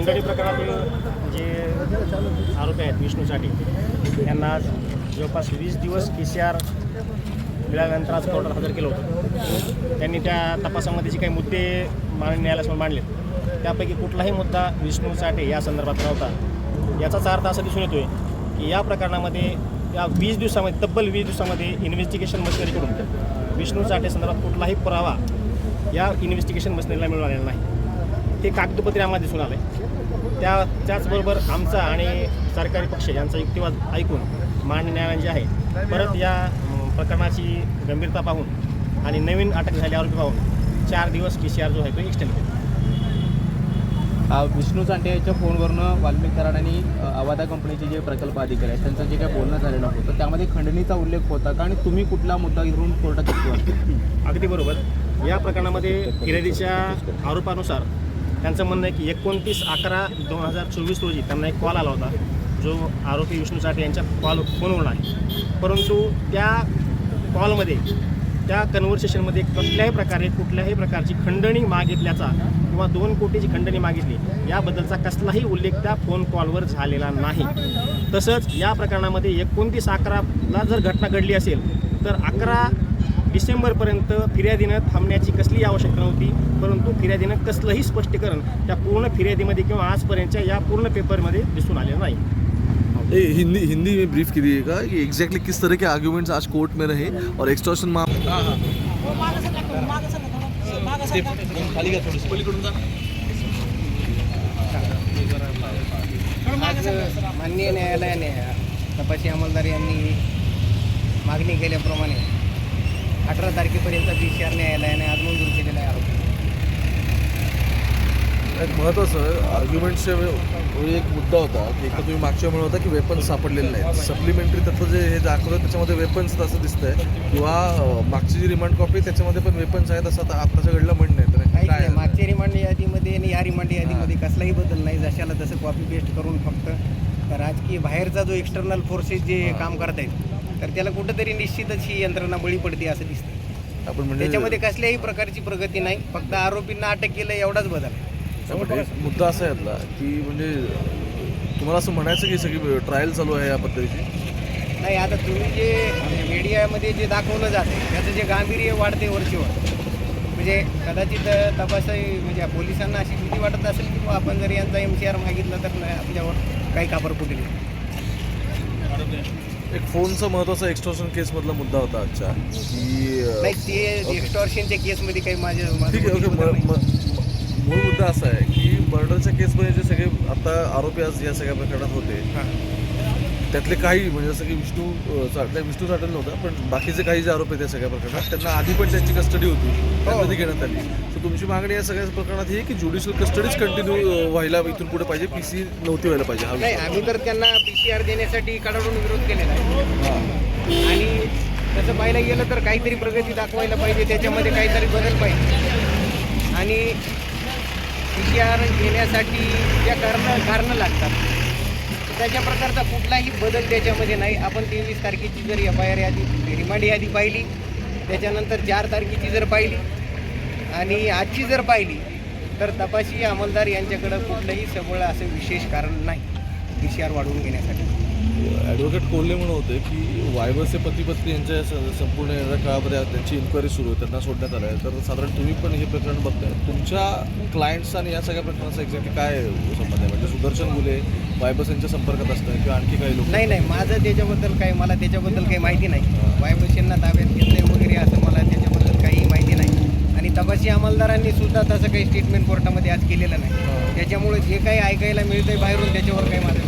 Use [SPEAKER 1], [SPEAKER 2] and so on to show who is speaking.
[SPEAKER 1] खंडणी प्रकरणातील जे आरोपी आहेत विष्णू साठे यांना जवळपास वीस दिवस के सी आर मिळाल्यानंतर आज कोर्टात हजर केलं होतं. त्यांनी त्या तपासामध्ये जे काही मुद्दे माननीय न्यायालयासमोर मांडले त्यापैकी कुठलाही मुद्दा विष्णू साठे या संदर्भात नव्हता. याचाच अर्थ असा दिसून येतोय की या प्रकरणामध्ये या वीस दिवसामध्ये तब्बल वीस दिवसामध्ये इन्व्हेस्टिगेशन मशिनरीकडून विष्णू साठे संदर्भात कुठलाही पुरावा या इन्व्हेस्टिगेशन मशिनरीला मिळालेला नाही. हे कागदपत्रे आम्हाला दिसून आले त्या त्याचबरोबर आमचा आणि सरकारी पक्ष यांचा युक्तिवाद ऐकून मान्य न्यायालय जे आहे परत या प्रकरणाची गंभीरता पाहून आणि नवीन अटक झालेले आरोपी पाहून चार दिवस पी सी आर जो आहे तो एक्सटेंड केला.
[SPEAKER 2] विष्णू चांटे यांच्या फोनवरनं वाल्मिक कराड आणि अ, अवादा कंपनीचे जे प्रकल्प अधिकारी आहेत त्यांचं जे काही बोलणं झालेलं होतं त्यामध्ये खंडणीचा उल्लेख होता का आणि तुम्ही कुठला मुद्दा घेऊन कोर्टात
[SPEAKER 1] अगदी बरोबर. या प्रकरणामध्ये फिर्यादीच्या आरोपानुसार त्यांचं म्हणणं आहे की एकोणतीस अकरा दोन हजार चोवीस रोजी त्यांना एक कॉल आला होता जो आरोपी विष्णू साठे यांच्या कॉल फोनवरून आहे. परंतु त्या कॉलमध्ये त्या कन्व्हर्सेशनमध्ये कुठल्याही प्रकारे कुठल्याही प्रकारची खंडणी मागितल्याचा किंवा दोन कोटीची खंडणी मागितली याबद्दलचा कसलाही उल्लेख त्या फोन कॉलवर झालेला नाही. तसंच या प्रकरणामध्ये एकोणतीस अकराला जर घटना घडली असेल तर अकरा डिसेंबरपर्यंत फिर्यादीनं थांबण्याची कसलीही आवश्यकता नव्हती. परंतु फिर्यादीनं कसलंही स्पष्टीकरण त्या पूर्ण फिर्यादीमध्ये किंवा आजपर्यंतच्या या पूर्ण पेपरमध्ये दिसून आलेलं नाही.
[SPEAKER 3] ए, हिंदी हिंदी में ब्रीफ कीजिएगा कि? एग्जैक्टली किस तरह के आर्ग्यूमेंट्स आज कोर्ट में रहे और एक्सटॉर्शन मामला
[SPEAKER 4] आज माननीय न्यायालयाने तपासी अंमलदार यांनी मागणी केल्याप्रमाणे अठरा तारखेपर्यंत पी सी आर न्यायालयाने आज मंजूर केलेला आहे आरोप.
[SPEAKER 3] एक महत्त्वाचं आर्ग्युमेंटच्या वेळी एक मुद्दा होता की एक तर तुम्ही मागच्या वेळी होता की वेपन्स सापडलेले नाहीत. सप्लिमेंटरी त्याचं जे हे दाखवलं त्याच्यामध्ये वेपन्स असं दिसतंय. किंवा मागची जी रिमांड कॉपी त्याच्यामध्ये पण वेपन्स आहेत असं आता आत्ताच्या घडलं म्हणणं आहे. काय
[SPEAKER 4] मागच्या रिमांड यादीमध्ये आणि या रिमांड यादीमध्ये कसलाही बदल नाही. जशाला तसं कॉपी पेस्ट करून फक्त राजकीय बाहेरचा जो एक्सटर्नल फोर्सेस जे काम करत आहेत तर त्याला कुठंतरी निश्चितच ही यंत्रणा बळी पडते असं दिसतं
[SPEAKER 3] आपण म्हणजे
[SPEAKER 4] त्याच्यामध्ये कसल्याही प्रकारची प्रगती नाही. फक्त आरोपींना अटक केलं एवढाच बदल आहे.
[SPEAKER 3] म्हणजे मुद्दा असा आहे यातला की म्हणजे तुम्हाला असं म्हणायचं की सगळी ट्रायल चालू आहे या पद्धतीची?
[SPEAKER 4] नाही आता तुम्ही जे मीडियामध्ये जे दाखवलं जाते त्याचं जे गांभीर्य वाढते वरचीवर म्हणजे कदाचित तपास म्हणजे पोलिसांना अशी भीती वाटत असेल की आपण जर यांचा एम सी आर मागितला तर नाही आपल्यावर काही कापर फुटेल.
[SPEAKER 3] एक फोनचा महत्त्वाचा एक्सटॉर्शन केसमधला मुद्दा होता आजच्या की
[SPEAKER 4] नाही ते एक्स्टॉर्शनच्या केसमध्ये काही माझे
[SPEAKER 3] ठीक आहे ओके मूळ मुद्दा असा आहे की मर्डरच्या केसमध्ये जे सगळे आता आरोपी आज या सगळ्या प्रकरणात होते
[SPEAKER 4] हां.
[SPEAKER 3] त्यातले काही म्हणजे जसं की विष्णू अं, चा- नाही विष्णू साठल नव्हता पण बाकीचे काही जे आरोप आहेत या सगळ्या प्रकरणात त्यांना आधी पण त्यांची कस्टडी होती त्यामध्ये घेण्यात आली तर तुमची मागणी या सगळ्या प्रकरणात ही की ज्युडिशियल कस्टडीच कंटिन्यू व्हायला इथून पुढे पाहिजे पी सी नव्हती व्हायला पाहिजे हा.
[SPEAKER 4] आम्ही तर त्यांना पी सी आर देण्यासाठी कडाडून विरोध केलेला आहे
[SPEAKER 3] हां.
[SPEAKER 4] आणि तसं पाहायला गेलं तर काहीतरी प्रगती दाखवायला पाहिजे त्याच्यामध्ये काहीतरी बदल पाहिजे आणि विचार आर घेण्यासाठी ज्या कारणं कारणं लागतात. त्याच्या प्रकारचा कुठलाही बदल त्याच्यामध्ये नाही. आपण तेवीस तारखेची जर एफ आय आर यादी रिमांड यादी पाहिली त्याच्यानंतर चार तारखेची जर पाहिली आणि आजची जर पाहिली तर तपासी अंमलदार यांच्याकडं कुठलंही सबळ असं विशेष कारण नाही. पी सी आर वाढवून घेण्यासाठी.
[SPEAKER 3] ॲडव्होकेट कोल्हे म्हणत होते की वायबसचे पती पत्नी यांच्या संपूर्ण येणाऱ्या काळामध्ये त्यांची इन्क्वायरी सुरू आहे त्यांना सोडण्यात आलं आहे तर साधारण तुम्ही पण हे प्रकरण बघताय. तुमच्या क्लायंट्स आणि या सगळ्या प्रकरणाचा एक्झॅक्टली काय संबंध आहे? म्हणजे सुदर्शन गुले वायबस यांच्या संपर्कात असतात किंवा आणखी काही लोक?
[SPEAKER 4] नाही नाही. माझं त्याच्याबद्दल काही मला त्याच्याबद्दल काही माहिती नाही. वायबशींना ताब्यात घेतलंय वगैरे असं मला त्याच्याबद्दल काही माहिती नाही. आणि तपासी अंमलदारांनी सुद्धा तसं काही स्टेटमेंट कोर्टामध्ये आज केलेलं नाही. त्याच्यामुळे जे काही ऐकायला मिळतंय बाहेरून त्याच्यावर काही माझं